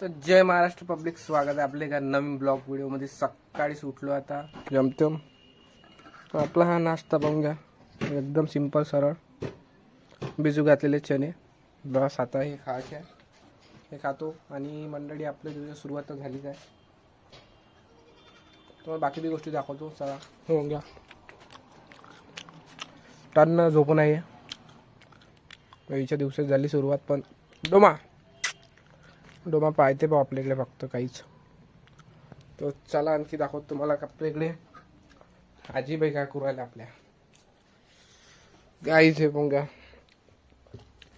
तर जय महाराष्ट्र पब्लिक स्वागत आहे आपल्या एका नवीन ब्लॉग व्हिडिओमध्ये. सकाळीच उठलो आता. जमतम. तर आपला हा नाश्ता पाहून घ्या. एकदम सिंपल सरळ. बिजू घातलेले चणे. बस आता हे खायचे. आहे हे खातो. आणि मंडळी आपल्या दिवसाची सुरुवात तर झालीच आहे. तुम्हाला बाकी बी गोष्टी दाखवतो. चला हो घ्या. टन झोपून आहे पहिच्या दिवसात झाली सुरुवात पण डोमा. डोमा पाहते बा आपल्याकडे फक्त काहीच. तर चला आणखी दाखवतो तुम्हाला आपल्याकडे. आजीबाई काय करू राहिल्या आपल्या. गाईच पण का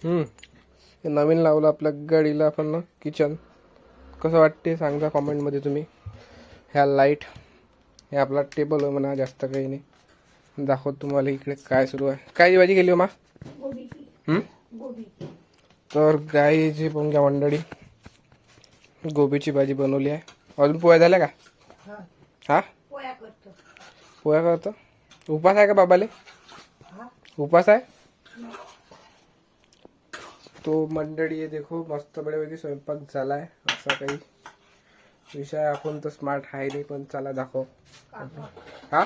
हम्म. हे नवीन लावलं आपल्या गाडीला आपण ना किचन कसं वाटते सांगा कॉमेंटमध्ये तुम्ही. ह्या लाइट हे आपला टेबल आहे म्हणा जास्त काही नाही. दाखवतो तुम्हाला इकडे काय सुरू आहे. काय भाजी गेली हो मा? तर गाईची पण घ्या मंडळी. गोबीची भाजी बनवली आहे. अजून पोळ्या झाल्या का? हा. पोया करतो. पोळ्या करतो? उपास आहे का बाबाले? उपास आहे? तो मंडळी आहे देखो मस्त बड्यापैकी स्वयंपाक झालाय. असा काही विषय आपण तर स्मार्ट आहे नाही पण चला दाखव. हा?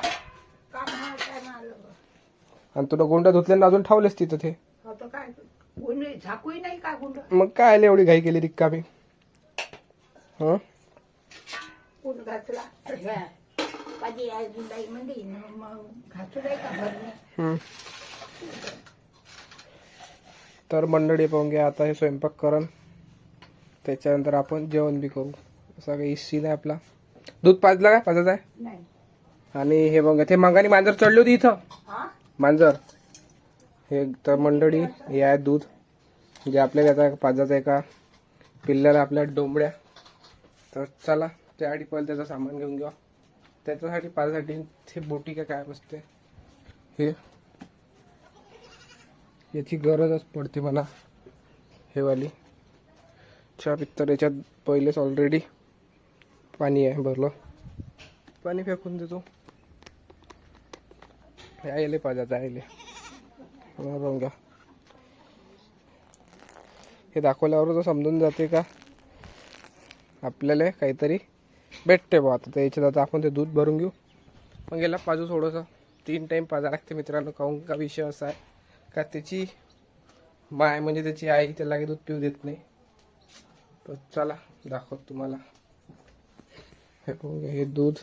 आणि तुला गोंडा धुतल्यानं अजून ठेवलेस तिथं ते? मग काय आले एवढी घाई केली रिक्कामी? हं? घातला गुंडाई मग घातू का भरणे. तर मंडळी पाहून घ्या आता हे स्वयंपाक करण. त्याच्यानंतर आपण जेवण बी करू. असा काही सीन आहे आपला. दूध पाजलं काय? पाजत आहे? नाही. आणि हे बघा ते मागाने मांजर चढली होती इथं. हा? मांजर. हे तर मंडळी हे आहे दूध. जे आपल्या आता पाजत आहे का? पिल्ल्याला आपल्या डोंबड्या. तर चला त्यासाठी पहिले त्याचं सामान घेऊन घ्या त्याच्यासाठी पाजासाठी ते बोटी का काय बसते? हे. याची गरजच पडते मला हे वाली. चहा पित्तर याच्यात पहिलेच ऑलरेडी पाणी आहे भरलं. पाणी फेकून देतो. यायले पाहिजे यायले बघून घ्या. हे दाखवल्यावर तर समजून जाते का? आपल्याला काहीतरी भेटते बा आता. त्याच्यात आता आपण ते दूध भरून घेऊ. मग गेला पाजू थोडंसं. तीन टाईम पाजा लागते मित्रांनो काहून का विषय असा आहे? का त्याची माय म्हणजे त्याची आई त्याला काही दूध पिऊ देत नाही. तर चला दाखव तुम्हाला. हे बघून हे दूध.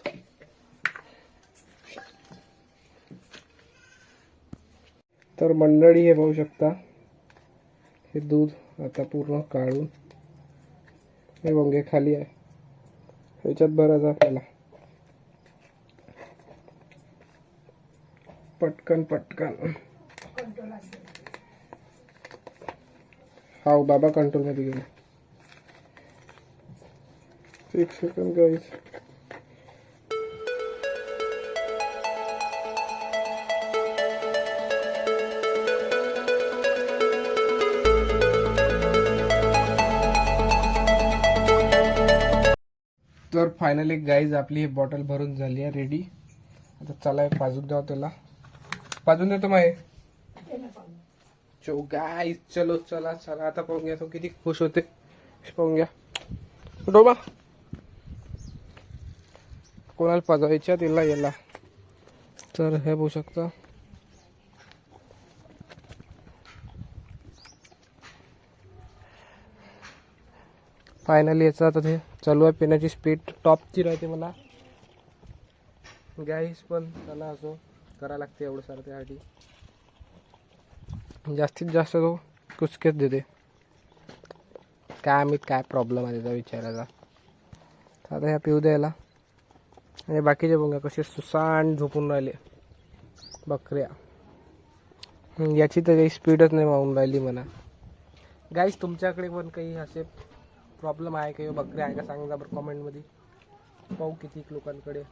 तर मंडळी हे पाहू शकता. हे दूध आता पूर्ण काढून हे वंगे खाली आहे. ह्याच्यात भरायचं आपल्याला पटकन पटकन. हाव बाबा कंट्रोलमध्ये गेला. एक सेकंड गाईस तर फायनली गाईज आपली ही बॉटल भरून झाली आहे रेडी आता चला पाजून द्यावं त्याला. पाजून देतो माय. चो गाय चलो चला चला. आता पाहून घ्या तो किती खुश होते. पाहून घ्या. डोबा. कोणाला पाजवायच्या तिला याला. तर हे बघू शकता. फायनली याचं आता ते चालू आहे पिण्याची स्पीड टॉपची राहते मला. गॅस पण त्याला असो करावं लागते एवढं सारं त्यासाठी. जास्तीत जास्त तो कुचकेच देते. काय आम्ही काय प्रॉब्लेम आहे त्याचा विचारायचा. आता ह्या पिऊ द्यायला. आणि बाकीचे बघा कसे सुसाण झोपून राहिले. बकऱ्या. याची तर काही स्पीडच नाही मावून राहिली म्हणा. गाईस तुमच्याकडे पण काही असे प्रॉब्लेम आहे काही बकऱ्या आहे का? सांगा बरं कॉमेंटमध्ये पाहू किती लोकांकडे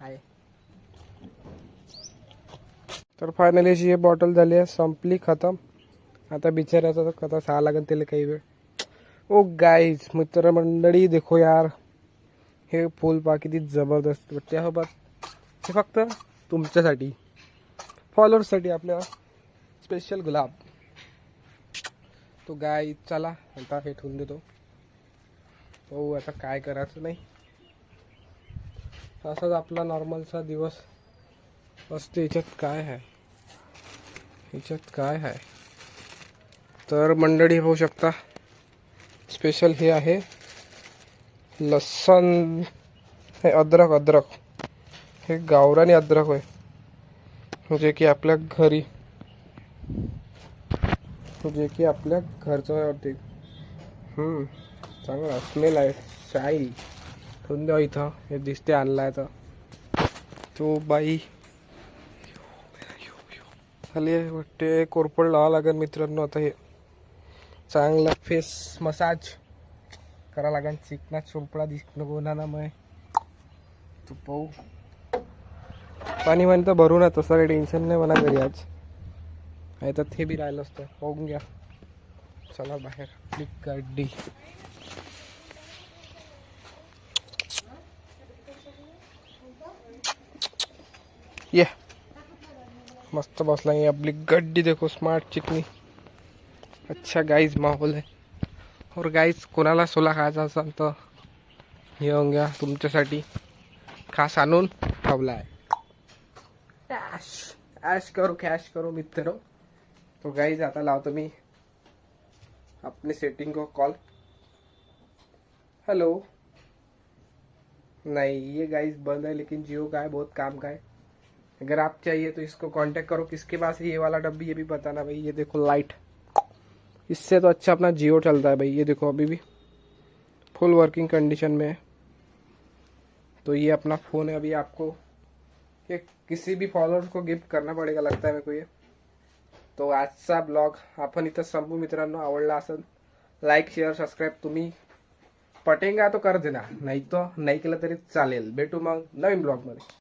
आहे. तर फायनली अशी हे बॉटल झाली आहे संपली खतम. आता बिचाऱ्याचा तर कथा सहा लागेल त्याला काही वेळ. ओ गाईज मित्रमंडळी देखो यार. हे फुलपा किती जबरदस्त त्यासोबत हे फक्त तुमच्यासाठी. फॉलोअर्ससाठी आपल्या स्पेशल गुलाब. तो गाय चला आता हे ठेवून देतो. पाहू आता काय करायचं नाही. असाच आपला नॉर्मलचा दिवस असते. याच्यात काय आहे? याच्यात काय आहे? तर मंडळी होऊ शकता. स्पेशल हे आहे लसण हे अद्रक अद्रक. हे गावरानी अद्रक होय. जे की आपल्या घरी. जे की आपल्या घरचं आहे वाटते हम्म, चांगला स्मेल आहे. शाई ठेवून द्या इथं. हे दिसते आणलाय तर. तो बाई. खाली वाटते कोरपड लावा लागेल मित्रांनो आता हे. चांगला फेस मसाज करा लागेल. चिकना चोपडा दिसणं नको ना ना मग तू पाहू. पाणी वाणी तर भरू ना तसं काही टेन्शन नाही म्हणा घरी आज. नाही तर ते बी राहिलं असतं. पाहून घ्या. चला बाहेर. आपली गाडी ये. मस्त बसला ये आपली गड्डी देखो स्मार्ट चिकनी. अच्छा गाईज माहोल है और गाईज कोणाला सोला खायचा असेल तर येऊन घ्या तुमच्यासाठी. खास आणून ठेवला आहे ॲश करू कॅश करू मित्र. तो गाईज आता लावतो मी अपने सेटिंग को कॉल हेलो नहीं ये गाइस बंद है लेकिन जियो का है बहुत काम का है अगर आप चाहिए तो इसको कांटेक्ट करो। किसके पास ये वाला डब्बी, ये भी बताना भाई। ये देखो लाइट इससे तो अच्छा अपना जियो चलता है भाई। ये देखो अभी भी फुल वर्किंग कंडीशन में है। तो ये अपना फ़ोन है। अभी आपको ये किसी भी फॉलोअर को गिफ्ट करना पडेगा, लगता है मेरे को ये। तो आज आजचा ब्लॉग आपण इथं संपू मित्रांनो, आवडला असेल लाईक शेअर सबस्क्राईब तुम्ही पटेंगा तो कर देना। नाही तो नाही केलं तरी चालेल। भेटू मग नवीन ब्लॉगमध्ये